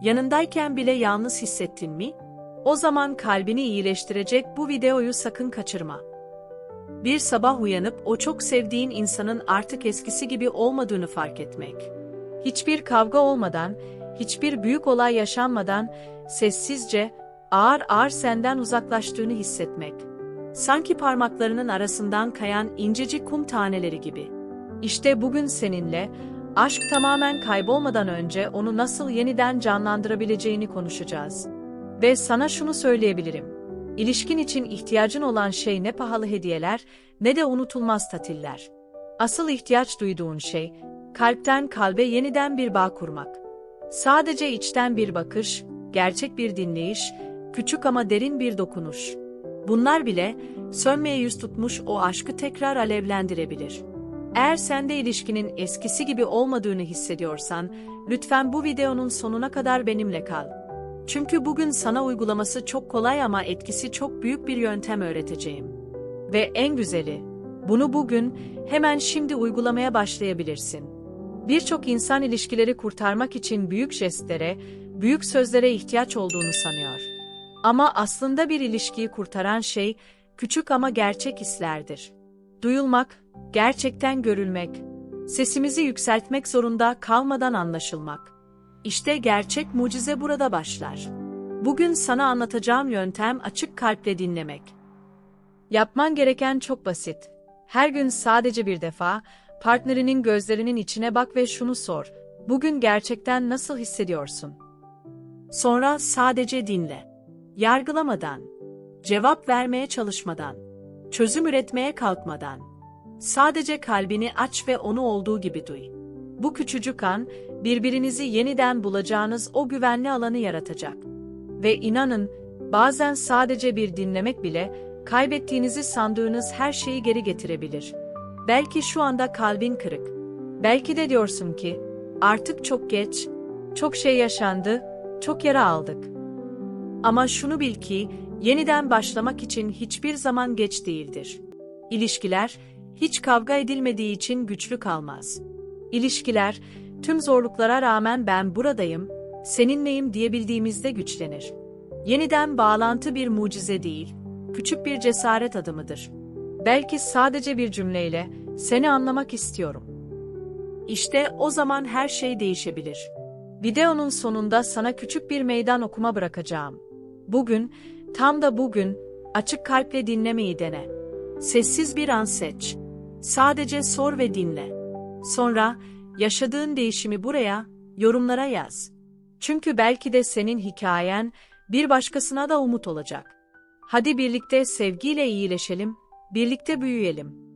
Yanındayken bile yalnız hissettin mi? O zaman kalbini iyileştirecek bu videoyu sakın kaçırma. Bir sabah uyanıp o çok sevdiğin insanın artık eskisi gibi olmadığını fark etmek. Hiçbir kavga olmadan, hiçbir büyük olay yaşanmadan sessizce, ağır ağır senden uzaklaştığını hissetmek. Sanki parmaklarının arasından kayan incecik kum taneleri gibi. İşte bugün seninle aşk tamamen kaybolmadan önce onu nasıl yeniden canlandırabileceğini konuşacağız. Ve sana şunu söyleyebilirim. İlişkin için ihtiyacın olan şey ne pahalı hediyeler ne de unutulmaz tatiller. Asıl ihtiyaç duyduğun şey, kalpten kalbe yeniden bir bağ kurmak. Sadece içten bir bakış, gerçek bir dinleyiş, küçük ama derin bir dokunuş. Bunlar bile sönmeye yüz tutmuş o aşkı tekrar alevlendirebilir. Eğer sen de ilişkinin eskisi gibi olmadığını hissediyorsan, lütfen bu videonun sonuna kadar benimle kal. Çünkü bugün sana uygulaması çok kolay ama etkisi çok büyük bir yöntem öğreteceğim. Ve en güzeli, bunu bugün, hemen şimdi uygulamaya başlayabilirsin. Birçok insan ilişkileri kurtarmak için büyük jestlere, büyük sözlere ihtiyaç olduğunu sanıyor. Ama aslında bir ilişkiyi kurtaran şey, küçük ama gerçek hislerdir. Duyulmak, gerçekten görülmek, sesimizi yükseltmek zorunda kalmadan anlaşılmak. İşte gerçek mucize burada başlar. Bugün sana anlatacağım yöntem açık kalple dinlemek. Yapman gereken çok basit. Her gün sadece bir defa partnerinin gözlerinin içine bak ve şunu sor. Bugün gerçekten nasıl hissediyorsun? Sonra sadece dinle. Yargılamadan, cevap vermeye çalışmadan, çözüm üretmeye kalkmadan. Sadece kalbini aç ve onu olduğu gibi duy. Bu küçücük an, birbirinizi yeniden bulacağınız o güvenli alanı yaratacak. Ve inanın, bazen sadece bir dinlemek bile, kaybettiğinizi sandığınız her şeyi geri getirebilir. Belki şu anda kalbin kırık. Belki de diyorsun ki, artık çok geç, çok şey yaşandı, çok yara aldık. Ama şunu bil ki, yeniden başlamak için hiçbir zaman geç değildir. İlişkiler, hiç kavga edilmediği için güçlü kalmaz. İlişkiler, tüm zorluklara rağmen ben buradayım, seninleyim diyebildiğimizde güçlenir. Yeniden bağlantı bir mucize değil, küçük bir cesaret adımıdır. Belki sadece bir cümleyle, seni anlamak istiyorum. İşte o zaman her şey değişebilir. Videonun sonunda sana küçük bir meydan okuma bırakacağım. Bugün, tam da bugün, açık kalple dinlemeyi dene. Sessiz bir an seç. Sadece sor ve dinle. Sonra, yaşadığın değişimi buraya, yorumlara yaz. Çünkü belki de senin hikayen, bir başkasına da umut olacak. Hadi birlikte sevgiyle iyileşelim, birlikte büyüyelim.